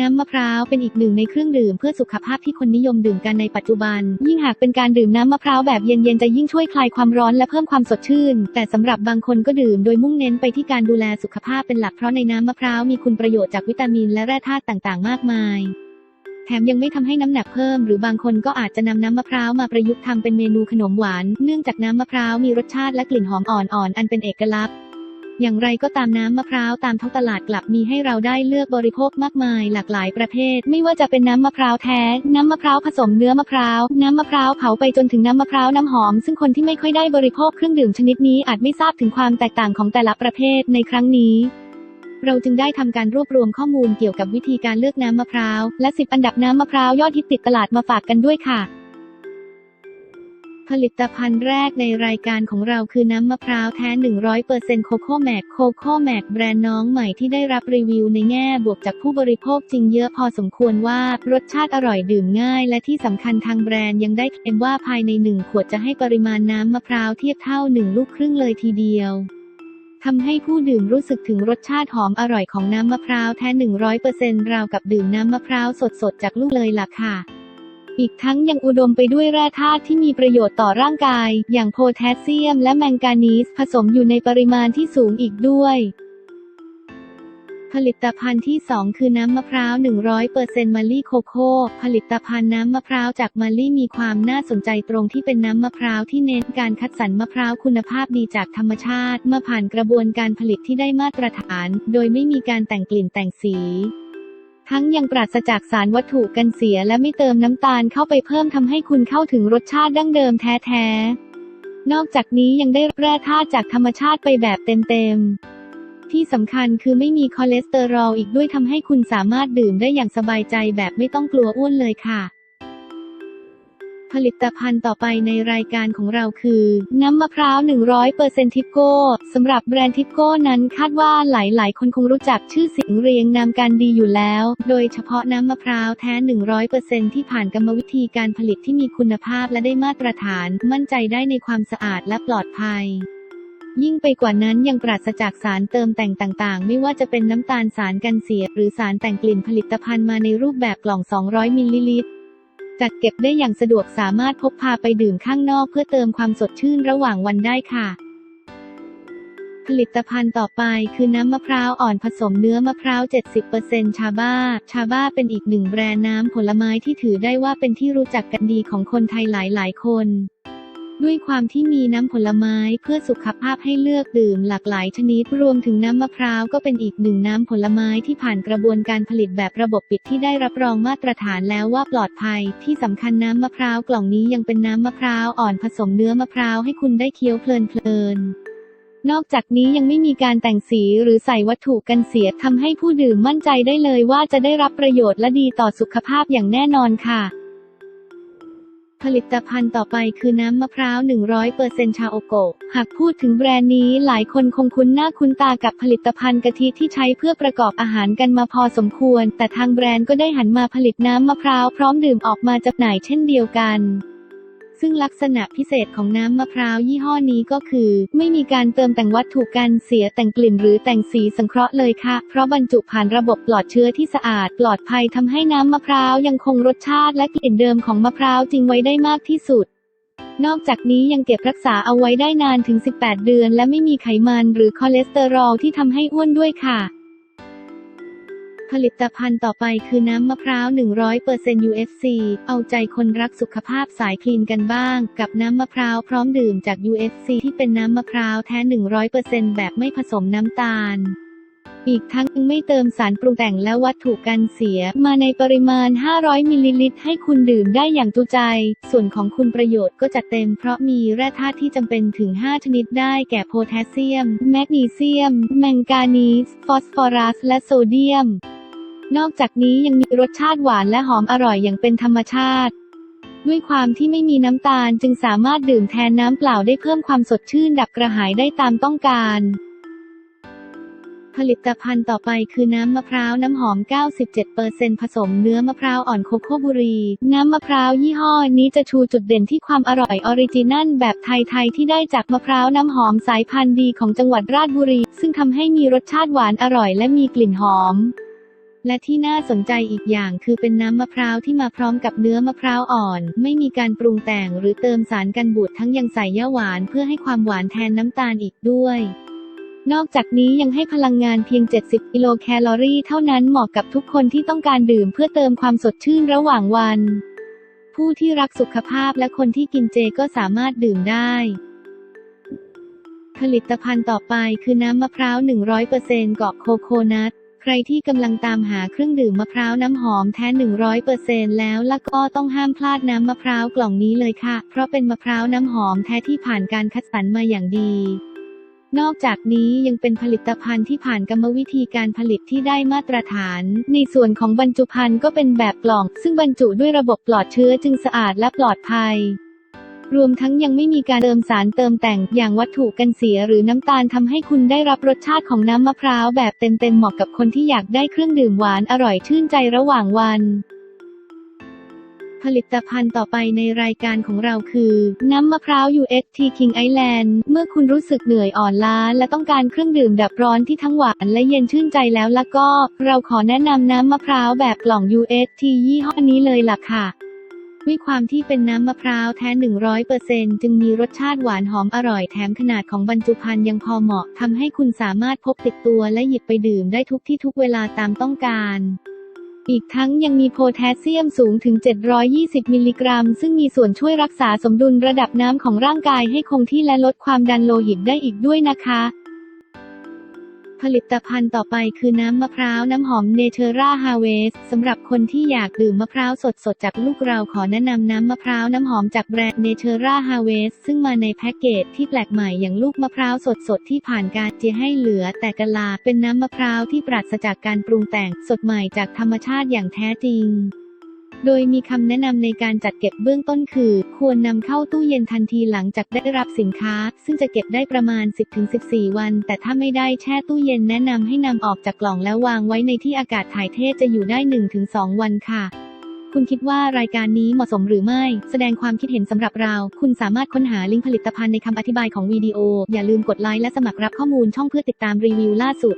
น้ำมะพร้าวเป็นอีกหนึ่งในเครื่องดื่มเพื่อสุขภาพที่คนนิยมดื่มกันในปัจจุบัน ยิ่งหากเป็นการดื่มน้ำมะพร้าวแบบเย็นๆจะยิ่งช่วยคลายความร้อนและเพิ่มความสดชื่น แต่สำหรับบางคนก็ดื่มโดยมุ่งเน้นไปที่การดูแลสุขภาพเป็นหลักเพราะในน้ำมะพร้าวมีคุณประโยชน์จากวิตามินและแร่ธาตุต่างๆ มากมายแถมยังไม่ทำให้น้ำหนักเพิ่มหรือบางคนก็อาจจะนำน้ำมะพร้าวมาประยุกต์ทำเป็นเมนูขนมหวาน เนื่องจากน้ำมะพร้าวมีรสชาติและกลิ่นหอมอ่อนๆอันเป็นเอกลักษณ์ อย่างไรก็ตามน้ำมะพร้าวตามท้องตลาดกลับมีให้เราได้เลือกบริโภคมากมายหลากหลายประเภท ไม่ว่าจะเป็นน้ำมะพร้าวแท้ น้ำมะพร้าวผสมเนื้อมะพร้าว น้ำมะพร้าวเผาไปจนถึงน้ำมะพร้าวน้ำหอม ซึ่งคนที่ไม่ค่อยได้บริโภคเครื่องดื่มชนิดนี้อาจไม่ทราบถึงความแตกต่างของแต่ละประเภทในครั้งนี้เราจึงได้ทำการรวบรวมข้อมูลเกี่ยวกับวิธีการเลือกน้ำมะพร้าว และ 10 อันดับน้ำมะพร้าวยอดฮิตติดตลาดมาฝากกันด้วยค่ะ ผลิตภัณฑ์แรกในรายการของเราคือน้ำมะพร้าวแท้ 100%โคโค่แมกโคโค่แมกแบรนด์น้องใหม่ที่ได้รับรีวิวในแง่บวกจากผู้บริโภคจริงเยอะพอสมควรว่ารสชาติอร่อยดื่มง่าย และที่สำคัญทางแบรนด์ยังได้เคลมว่าภายใน 1 ขวดจะให้ปริมาณน้ำมะพร้าวเทียบเท่า 1 ลูกครึ่งเลยทีเดียวทำให้ผู้ดื่มรู้สึกถึงรสชาติหอมอร่อยของน้ำมะพร้าวแท้ 100%ราวกับดื่มน้ำมะพร้าวสดๆจากลูกเลยล่ะค่ะ อีกทั้งยังอุดมไปด้วยแร่ธาตุที่มีประโยชน์ต่อร่างกาย อย่างโพแทสเซียมและแมงกานีสผสมอยู่ในปริมาณที่สูงอีกด้วย ผลิตภัณฑ์ที่ 2 คือน้ำมะพร้าว 100%มาลี่โคโค่ผลิตภัณฑ์น้ำมะพร้าวจากมาลี่มีความน่าสนใจตรงที่เป็นน้ำมะพร้าวที่เน้นการคัดสรรมะพร้าวคุณภาพดีจากธรรมชาติมาผ่านกระบวนการผลิตที่ได้มาตรฐาน โดยไม่มีการแต่งกลิ่นแต่งสี ทั้งยังปราศจากสารวัตถุกันเสียและไม่เติมน้ำตาลเข้าไปเพิ่มทำให้คุณเข้าถึงรสชาติดั้งเดิมแท้ๆ นอกจากนี้ยังได้แร่ธาตุจากธรรมชาติไปแบบเต็มๆ ที่สำคัญคือไม่มีคอเลสเตอรอลอีกด้วยทำให้คุณสามารถดื่มได้อย่างสบายใจแบบไม่ต้องกลัวอ้วนเลยค่ะ ลิตภัณฑ์ต่อไปในรายการของเราคือ น้ำมะพร้าว 100%ทิปโก้สำหรับแบรนด์ทิปโก้นั้นคาดว่าหลาย ๆ คนคงรู้จักชื่อเสียงเรียงนามกันดีอยู่แล้ว โดยเฉพาะน้ำมะพร้าวแท้ 100%ที่ผ่านกรรมวิธีการผลิตที่มีคุณภาพและได้มาตรฐาน มั่นใจได้ในความสะอาดและปลอดภัยยิ่งไปกว่านั้นยังปราศจากสารเติมแต่งต่างๆ ไม่ว่าจะเป็นน้ำตาลสารกันเสีย หรือสารแต่งกลิ่นผลิตภัณฑ์มาในรูปแบบกล่อง 200 มิลลิลิตร จัดเก็บได้อย่างสะดวกสามารถพกพาไปดื่มข้างนอกเพื่อเติมความสดชื่นระหว่างวันได้ค่ะ ผลิตภัณฑ์ต่อไปคือน้ำมะพร้าวอ่อนผสมเนื้อมะพร้าว 70%ชาบ้า ชาบ้าเป็นอีกหนึ่งแบรนด์น้ำผลไม้ที่ถือได้ว่าเป็นที่รู้จักกันดีของคนไทยหลายๆ คน ด้วยความที่มีน้ำผลไม้เพื่อสุขภาพให้เลือกดื่มหลากหลายชนิด รวมถึงน้ำมะพร้าวก็เป็นอีกหนึ่งน้ำผลไม้ที่ผ่านกระบวนการผลิตแบบระบบปิดที่ได้รับรองมาตรฐานแล้วว่าปลอดภัย ที่สำคัญน้ำมะพร้าวกล่องนี้ยังเป็นน้ำมะพร้าวอ่อนผสมเนื้อมะพร้าวให้คุณได้เคี้ยวเพลินๆนอกจากนี้ยังไม่มีการแต่งสีหรือใส่วัตถุกันเสียทำให้ผู้ดื่มมั่นใจได้เลยว่าจะได้รับประโยชน์และดีต่อสุขภาพอย่างแน่นอนค่ะ ผลิตภัณฑ์ต่อไปคือน้ำมะพร้าว 100%ชาโอโกะ หากพูดถึงแบรนด์นี้หลายคนคงคุ้นหน้าคุ้นตากับผลิตภัณฑ์กะทิที่ใช้เพื่อประกอบอาหารกันมาพอสมควร แต่ทางแบรนด์ก็ได้หันมาผลิตน้ำมะพร้าวพร้อมดื่มออกมาจำหน่ายเช่นเดียวกัน ซึ่งลักษณะพิเศษของน้ำมะพร้าวยี่ห้อนี้ก็คือ ไม่มีการเติมแต่งวัตถุกันเสียแต่งกลิ่นหรือแต่งสีสังเคราะห์เลยค่ะ เพราะบรรจุผ่านระบบปลอดเชื้อที่สะอาด ปลอดภัยทำให้น้ำมะพร้าวยังคงรสชาติและกลิ่นเดิมของมะพร้าวจริงไว้ได้มากที่สุดนอกจากนี้ยังเก็บรักษาเอาไว้ได้นานถึง 18 เดือน และไม่มีไขมันหรือคอเลสเตอรอลที่ทำให้อ้วนด้วยค่ะ ผลิตภัณฑ์ต่อไปคือน้ำมะพร้าว 100% UFC เอาใจคนรักสุขภาพสายคลีนกันบ้าง กับน้ำมะพร้าวพร้อมดื่มจาก UFC ที่เป็นน้ำมะพร้าวแท้ 100%แบบไม่ผสมน้ำตาลอีกทั้งยังไม่เติมสารปรุงแต่งและวัตถุกันเสีย มาในปริมาณ 500 มิลลิลิตรให้คุณดื่มได้อย่างจุใจ ส่วนของคุณประโยชน์ก็จะเต็มเพราะมีแร่ธาตุที่จำเป็นถึง 5 ชนิดได้แก่โพแทสเซียม แมกนีเซียม แมงกานีส ฟอสฟอรัส และโซเดียม นอกจากนี้ยังมีรสชาติหวานและหอมอร่อยอย่างเป็นธรรมชาติ ด้วยความที่ไม่มีน้ำตาลจึงสามารถดื่มแทนน้ำเปล่าได้เพิ่มความสดชื่นดับกระหายได้ตามต้องการ ผลิตภัณฑ์ต่อไปคือน้ำมะพร้าวน้ำหอม 97%ผสมเนื้อมะพร้าวอ่อนโคโค่บุรี น้ำมะพร้าวยี่ห้อนี้จะชูจุดเด่นที่ความอร่อยออริจินัลแบบไทยๆที่ได้จากมะพร้าวน้ำหอมสายพันธุ์ดีของจังหวัดราชบุรี ซึ่งทำให้มีรสชาติหวานอร่อยและมีกลิ่นหอม และที่น่าสนใจอีกอย่างคือเป็นน้ำมะพร้าวที่มาพร้อมกับเนื้อมะพร้าวอ่อน ไม่มีการปรุงแต่งหรือเติมสารกันบูดทั้งยังใส่ย่าหวานเพื่อให้ความหวานแทนน้ำตาลอีกด้วยนอกจากนี้ยังให้พลังงานเพียง 70 กิโลแคลอรี่เท่านั้นเหมาะกับทุกคนที่ต้องการดื่มเพื่อเติมความสดชื่นระหว่างวัน ผู้ที่รักสุขภาพและคนที่กินเจก็สามารถดื่มได้ ผลิตภัณฑ์ต่อไปคือน้ำมะพร้าว 100%เกาะโคโคนัท รที่กำลังตามหาเครื่องดื่มมะพร้าวน้ำหอมแท้ 100%แล้วล่ะก็ต้องห้ามพลาดน้ำมะพร้าวกล่องนี้เลยค่ะ เพราะเป็นมะพร้าวน้ำหอมแท้ที่ผ่านการคัดสรรมาอย่างดี นอกจากนี้ยังเป็นผลิตภัณฑ์ที่ผ่านกรรมวิธีการผลิตที่ได้มาตรฐาน ในส่วนของบรรจุภัณฑ์ก็เป็นแบบกล่อง ซึ่งบรรจุด้วยระบบปลอดเชื้อจึงสะอาดและปลอดภัย รวมทั้งยังไม่มีการเติมสารเติมแต่งอย่างวัตถุกันเสียหรือน้ำตาลทำให้คุณได้รับรสชาติของน้ำมะพร้าวแบบเต็มๆเหมาะกับคนที่อยากได้เครื่องดื่มหวานอร่อยชื่นใจระหว่างวัน ผลิตภัณฑ์ต่อไปในรายการของเราคือ น้ำมะพร้าว UST King Island เมื่อคุณรู้สึกเหนื่อยอ่อนล้า และต้องการเครื่องดื่มดับร้อนที่ทั้งหวานและเย็นชื่นใจแล้วล่ะก็ เราขอแนะนำน้ำมะพร้าวแบบกล่อง UST ยี่ห้อนี้เลยล่ะค่ะ ด้วยความที่เป็นน้ำมะพร้าวแท้ 100%จึงมีรสชาติหวานหอมอร่อยแถมขนาดของบรรจุภัณฑ์ยังพอเหมาะทำให้คุณสามารถพกติดตัวและหยิบไปดื่มได้ทุกที่ทุกเวลาตามต้องการอีกทั้งยังมีโพแทสเซียมสูงถึง 720 มิลลิกรัม ซึ่งมีส่วนช่วยรักษาสมดุลระดับน้ำของร่างกายให้คงที่และลดความดันโลหิตได้อีกด้วยนะคะ ผลิตภัณฑ์ต่อไปคือน้ำมะพร้าวน้ำหอมเนเชอร่าฮาเวสสำหรับคนที่อยากดื่มมะพร้าวสดๆ จากลูกเราขอแนะนำน้ำมะพร้าวน้ำหอมจากแบรนด์เนเชอร่าฮาเวสซึ่งมาในแพ็กเกจที่แปลกใหม่อย่างลูกมะพร้าวสดๆ ที่ผ่านการเจียให้เหลือแต่กะลาเป็นน้ำมะพร้าวที่ปราศจากการปรุงแต่งสดใหม่จากธรรมชาติอย่างแท้จริง โดยมีคำแนะนำในการจัดเก็บเบื้องต้นคือ ควรนำเข้าตู้เย็นทันทีหลังจากได้รับสินค้า ซึ่งจะเก็บได้ประมาณ 10-14 วัน แต่ถ้าไม่ได้แช่ตู้เย็นแนะนำให้นำออกจากกล่องแล้ววางไว้ในที่อากาศถ่ายเทจะอยู่ได้ 1-2 วันค่ะคุณคิดว่ารายการนี้เหมาะสมหรือไม่ แสดงความคิดเห็นสำหรับเรา คุณสามารถค้นหาลิงก์ผลิตภัณฑ์ในคำอธิบายของวิดีโอ อย่าลืมกดไลค์และสมัครรับข้อมูลช่องเพื่อติดตามรีวิวล่าสุด